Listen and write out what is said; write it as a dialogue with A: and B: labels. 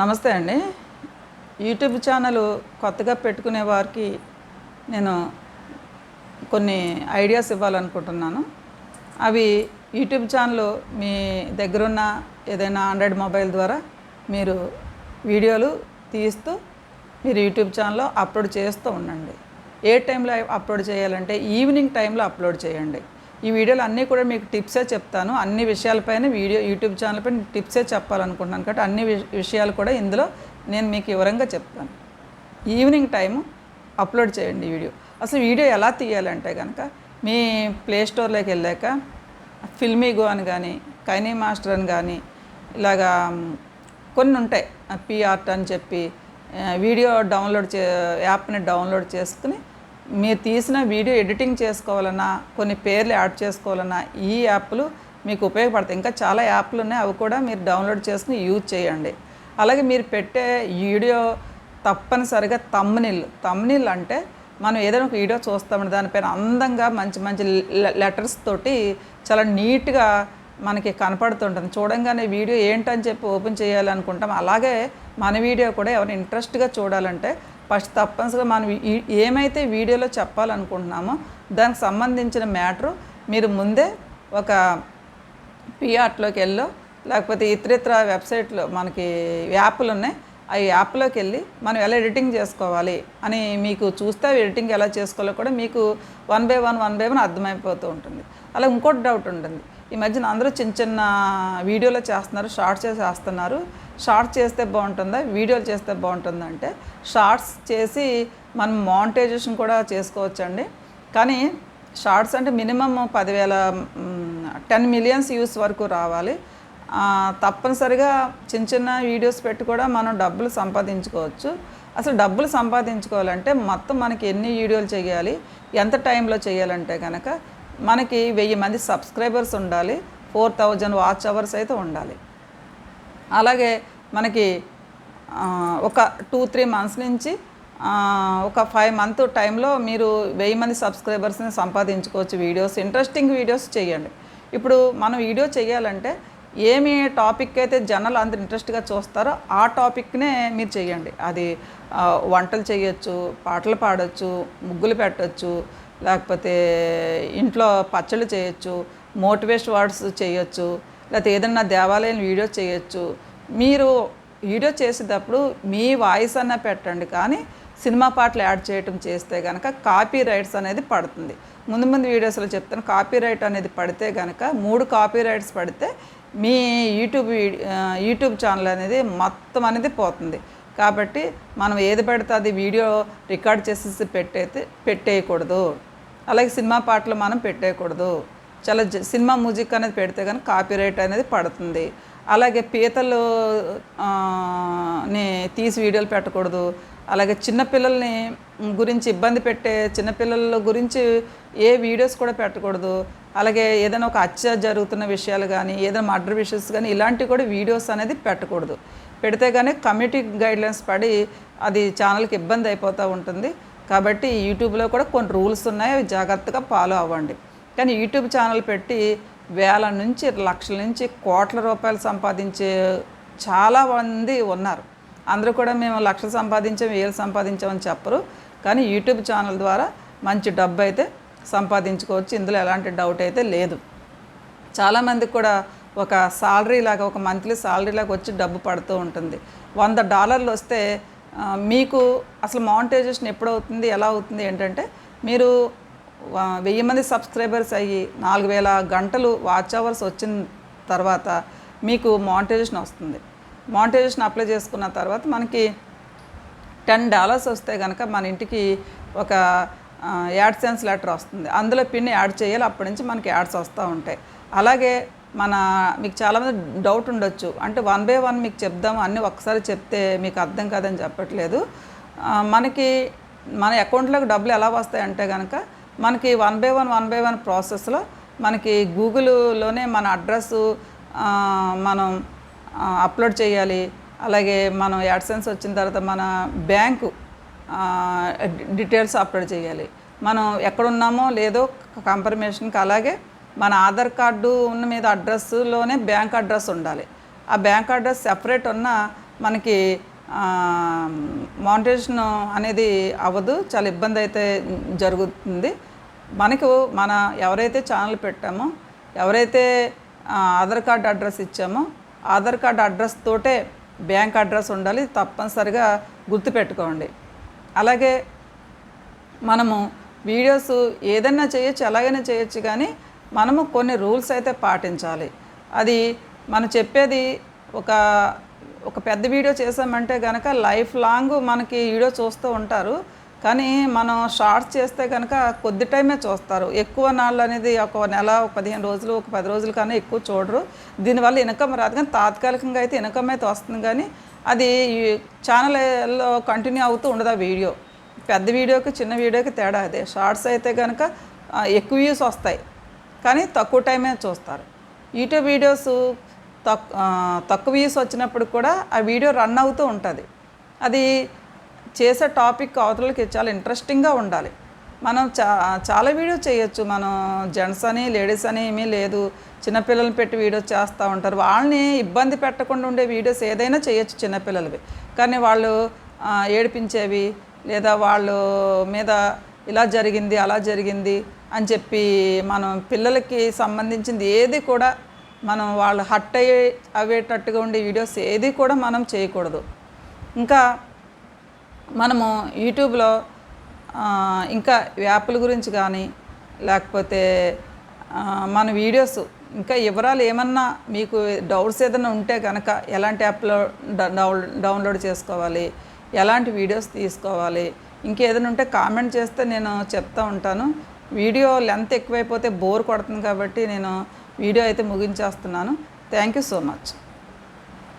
A: నమస్తే అండి. YouTube channel కొత్తగా పెట్టుకునే వారికి నేను కొన్ని ఐడియాస్ ఇవ్వాలనుకుంటున్నాను. అవి యూట్యూబ్ ఛానల్ మీ దగ్గరున్న ఏదైనా ఆండ్రాయిడ్ మొబైల్ ద్వారా మీరు వీడియోలు తీస్తూ మీరు యూట్యూబ్ ఛానల్లో అప్లోడ్ చేస్తూ ఉండండి. ఏ టైంలో అప్లోడ్ చేయాలంటే ఈవినింగ్ టైంలో అప్లోడ్ చేయండి. ఈ వీడియోలు అన్నీ కూడా మీకు టిప్సే చెప్తాను. అన్ని విషయాలపైన వీడియో యూట్యూబ్ ఛానల్ పైన టిప్సే చెప్పాలనుకుంటున్నాను కాబట్టి అన్ని విషయాలు కూడా ఇందులో నేను మీకు వివరంగా చెప్తాను. ఈవినింగ్ టైము అప్లోడ్ చేయండి వీడియో. అసలు వీడియో ఎలా తీయాలంటే కనుక మీ ప్లే స్టోర్లోకి వెళ్ళాక ఫిల్మీగో అని కానీ కైనీ మాస్టర్ అని కానీ ఇలాగా కొన్ని ఉంటాయి. పిఆర్ట్ అని చెప్పి వీడియో డౌన్లోడ్ చే యాప్ని డౌన్లోడ్ చేసుకుని మీరు తీసిన వీడియో ఎడిటింగ్ చేసుకోవాలన్నా కొన్ని పేర్లు యాడ్ చేసుకోవాలన్నా ఈ యాప్లు మీకు ఉపయోగపడతాయి. ఇంకా చాలా యాప్లు ఉన్నాయి. అవి కూడా మీరు డౌన్లోడ్ చేసుకుని యూజ్ చేయండి. అలాగే మీరు పెట్టే వీడియో తప్పనిసరిగా తమ్మునిల్ తమ్నిల్ అంటే మనం ఏదైనా ఒక వీడియో చూస్తామని దానిపైన అందంగా మంచి మంచి లెటర్స్ తోటి చాలా నీట్గా మనకి కనపడుతుంటుంది. చూడంగానే వీడియో ఏంటని చెప్పి ఓపెన్ చేయాలనుకుంటాం. అలాగే మన వీడియో కూడా ఎవరైనా ఇంట్రెస్ట్గా చూడాలంటే ఫస్ట్ తప్పనిసరిగా మనం ఏమైతే వీడియోలో చెప్పాలనుకుంటున్నామో దానికి సంబంధించిన మ్యాటరు మీరు ముందే ఒక పిఆర్ట్లోకి వెళ్ళో లేకపోతే ఇతరితర వెబ్సైట్లో మనకి యాప్లు ఉన్నాయి. ఆ యాప్లోకి వెళ్ళి మనం ఎలా ఎడిటింగ్ చేసుకోవాలి అని మీకు చూస్తే ఎడిటింగ్ ఎలా చేసుకోవాలో కూడా మీకు one by one one by one అర్థమైపోతూ ఉంటుంది. అలా ఇంకోటి డౌట్ ఉంటుంది. ఈ మధ్యన అందరూ చిన్న చిన్న వీడియోలు చేస్తున్నారు షార్ట్స్ చేస్తున్నారు. షార్ట్స్ చేస్తే బాగుంటుందా? వీడియోలు చేస్తే బాగుంటుందా అంటే షార్ట్స్ చేసి మనం మానిటైజేషన్ కూడా చేసుకోవచ్చండి. కానీ షార్ట్స్ అంటే మినిమం పదివేల టెన్ మిలియన్స్ వ్యూస్ వరకు రావాలి. తప్పనిసరిగా చిన్న చిన్న వీడియోస్ పెట్టి కూడా మనం డబ్బులు సంపాదించుకోవచ్చు. అసలు డబ్బులు సంపాదించుకోవాలంటే మొత్తం మనకి ఎన్ని వీడియోలు చేయాలి ఎంత టైంలో చేయాలంటే కనుక మనకి వెయ్యి మంది సబ్స్క్రైబర్స్ ఉండాలి. ఫోర్ థౌజండ్ వాచ్ అవర్స్ అయితే ఉండాలి. అలాగే మనకి ఒక టూ త్రీ మంత్స్ నుంచి ఒక ఫైవ్ మంత్ టైంలో మీరు వెయ్యి మంది సబ్స్క్రైబర్స్ని సంపాదించుకోవచ్చు వీడియోస్. ఇంట్రెస్టింగ్ వీడియోస్ చేయండి. ఇప్పుడు మనం వీడియో చేయాలంటే ఏమి టాపిక్ అయితే జనాలు అంత ఇంట్రెస్ట్గా చూస్తారో ఆ టాపిక్నే మీరు చేయండి. అది వంటలు చేయొచ్చు పాటలు పాడొచ్చు ముగ్గులు పెట్టొచ్చు లేకపోతే ఇంట్లో పచ్చళ్ళు చేయొచ్చు మోటివేషన్ వర్డ్స్ చేయొచ్చు లేకపోతే ఏదన్నా దేవాలయం వీడియో చేయొచ్చు. మీరు వీడియో చేసేటప్పుడు మీ వాయిస్ అన్న పెట్టండి కానీ సినిమా పాటలు యాడ్ చేయటం చేస్తే కనుక కాపీ రైట్స్ అనేది పడుతుంది. ముందు ముందు వీడియోస్లో చెప్తాను కాపీ రైట్ అనేది పడితే కనుక మూడు కాపీ రైట్స్ పడితే మీ యూట్యూబ్ యూట్యూబ్ ఛానల్ అనేది మొత్తం అనేది పోతుంది. కాబట్టి మనం ఏది పెడితే అది వీడియో రికార్డ్ చేసేసి పెట్టేది పెట్టేయకూడదు. అలాగే సినిమా పాటలు మనం పెట్టేయకూడదు. చాలా జ- సినిమా మ్యూజిక్ అనేది పెడితే కానీ కాపీరైట్ అనేది పడుతుంది. అలాగే పీతలు ని తీసి వీడియోలు పెట్టకూడదు. అలాగే చిన్నపిల్లల్ని గురించి ఇబ్బంది పెట్టే చిన్నపిల్లల గురించి ఏ వీడియోస్ కూడా పెట్టకూడదు. అలాగే ఏదైనా ఒక హత్య జరుగుతున్న విషయాలు కానీ ఏదైనా మర్డర్ విషయస్ కానీ ఇలాంటివి కూడా వీడియోస్ అనేది పెట్టకూడదు. పెడితే కానీ కమ్యూనిటీ గైడ్లైన్స్ పడి అది ఛానల్కి ఇబ్బంది అయిపోతూ ఉంటుంది. కాబట్టి యూట్యూబ్లో కూడా కొన్ని రూల్స్ ఉన్నాయి అవి జాగ్రత్తగా ఫాలో అవ్వండి. కానీ యూట్యూబ్ ఛానల్ పెట్టి వేల నుంచి లక్షల నుంచి కోట్ల రూపాయలు సంపాదించే చాలా మంది ఉన్నారు. అందరూ కూడా మేము లక్షలు సంపాదించాం వేలు సంపాదించామని చెప్పరు. కానీ యూట్యూబ్ ఛానల్ ద్వారా మంచి డబ్బు అయితే సంపాదించుకోవచ్చు. ఇందులో ఎలాంటి డౌట్ అయితే లేదు. చాలామందికి కూడా ఒక సాలరీ లాగా ఒక మంత్లీ సాలరీ లాగా వచ్చి డబ్బు పడుతూ ఉంటుంది. వంద డాలర్లు వస్తే మీకు అసలు మానిటైజేషన్ ఎప్పుడు అవుతుంది ఎలా అవుతుంది ఏంటంటే మీరు వెయ్యి మంది సబ్స్క్రైబర్స్ అయ్యి నాలుగు వేల గంటలు వాచ్ అవర్స్ వచ్చిన తర్వాత మీకు మానిటైజేషన్ వస్తుంది. మానిటైజేషన్ అప్లై చేసుకున్న తర్వాత మనకి టెన్ డాలర్స్ వస్తే కనుక మన ఇంటికి ఒక యాడ్ సెన్స్ లెటర్ వస్తుంది. అందులో పిన్ యాడ్ చేయాలి అప్పటి నుంచి మనకి యాడ్స్ వస్తూ ఉంటాయి. అలాగే మన మీకు చాలామంది డౌట్ ఉండొచ్చు. అంటే వన్ బై వన్ మీకు చెప్దాము అన్నీ ఒకసారి చెప్తే మీకు అర్థం కాదని చెప్పట్లేదు. మనకి మన అకౌంట్లోకి డబ్బులు ఎలా వస్తాయి అంటే కనుక మనకి one by one one by one ప్రాసెస్లో మనకి గూగుల్లోనే మన అడ్రస్ మనం అప్లోడ్ చేయాలి. అలాగే మనం యాడ్సెన్స్ వచ్చిన తర్వాత మన బ్యాంకు డీటెయిల్స్ అప్లోడ్ చేయాలి. మనం ఎక్కడున్నామో లేదో కన్ఫర్మేషన్కి అలాగే మన ఆధార్ కార్డు ఉన్న మీద అడ్రస్లోనే బ్యాంక్ అడ్రస్ ఉండాలి. ఆ బ్యాంక్ అడ్రస్ సెపరేట్ ఉన్న మనకి మానిటేషన్ అనేది అవ్వదు. చాలా ఇబ్బంది అయితే జరుగుతుంది. మనకు మన ఎవరైతే ఛానల్ పెట్టామో ఎవరైతే ఆధార్ కార్డ్ అడ్రస్ ఇచ్చామో ఆధార్ కార్డ్ అడ్రస్ తోటే బ్యాంక్ అడ్రస్ ఉండాలి. తప్పనిసరిగా గుర్తుపెట్టుకోండి. అలాగే మనము వీడియోస్ ఏదైనా చేయొచ్చు ఎలాగైనా చేయొచ్చు కానీ మనము కొన్ని రూల్స్ అయితే పాటించాలి. అది మనం చెప్పేది ఒక ఒక పెద్ద వీడియో చేసామంటే కనుక లైఫ్ లాంగ్ మనకి వీడియో చూస్తూ ఉంటారు. కానీ మనం షార్ట్స్ చేస్తే కనుక కొద్ది టైమే చూస్తారు. ఎక్కువ నాళ్ళు అనేది ఒక నెల ఒక పదిహేను రోజులు ఒక పది రోజులు కన్నా ఎక్కువ చూడరు. దీనివల్ల ఇన్కమ్ రాదు. కానీ తాత్కాలికంగా అయితే ఇన్కమ్ అయితే వస్తుంది కానీ అది ఛానల్లో కంటిన్యూ అవుతూ ఉండదు ఆ వీడియో. పెద్ద వీడియోకి చిన్న వీడియోకి తేడా అదే. షార్ట్స్ అయితే కనుక ఎక్కువ వ్యూస్ వస్తాయి. కానీ తక్కువ టైమే చూస్తారు. యూట్యూబ్ వీడియోస్ తక్ తక్కువ వ్యూస్ వచ్చినప్పుడు కూడా ఆ వీడియో రన్ అవుతూ ఉంటుంది. అది చేసే టాపిక్ అవతలకి చాలా ఇంట్రెస్టింగ్గా ఉండాలి. మనం చా చాలా వీడియో చేయొచ్చు. మనం జెంట్స్ అని లేడీస్ అని ఏమీ లేదు. చిన్నపిల్లల్ని పెట్టి వీడియోస్ చేస్తూ ఉంటారు. వాళ్ళని ఇబ్బంది పెట్టకుండా ఉండే వీడియోస్ ఏదైనా చేయొచ్చు చిన్నపిల్లలవి. కానీ వాళ్ళు ఏడిపించేవి లేదా వాళ్ళు మీద ఇలా జరిగింది అలా జరిగింది అని చెప్పి మనం పిల్లలకి సంబంధించింది ఏది కూడా మనం వాళ్ళు హట్ అయ్యే అయ్యేటట్టుగా ఉండే వీడియోస్ ఏది కూడా మనం చేయకూడదు. ఇంకా మనము యూట్యూబ్లో ఇంకా యాప్ల గురించి కానీ లేకపోతే మన వీడియోస్ ఇంకా వివరాలు ఏమన్నా మీకు డౌట్స్ ఏదైనా ఉంటే కనుక ఎలాంటి యాప్లో డౌన్ డౌన్లోడ్ చేసుకోవాలి ఎలాంటి వీడియోస్ తీసుకోవాలి ఇంకేదైనా ఉంటే కామెంట్ చేస్తే నేను చెప్తూ ఉంటాను. వీడియో లెంత్ ఎక్కువైపోతే బోర్ కొడుతుంది కాబట్టి నేను వీడియో అయితే ముగించేస్తున్నాను. Thank you so much.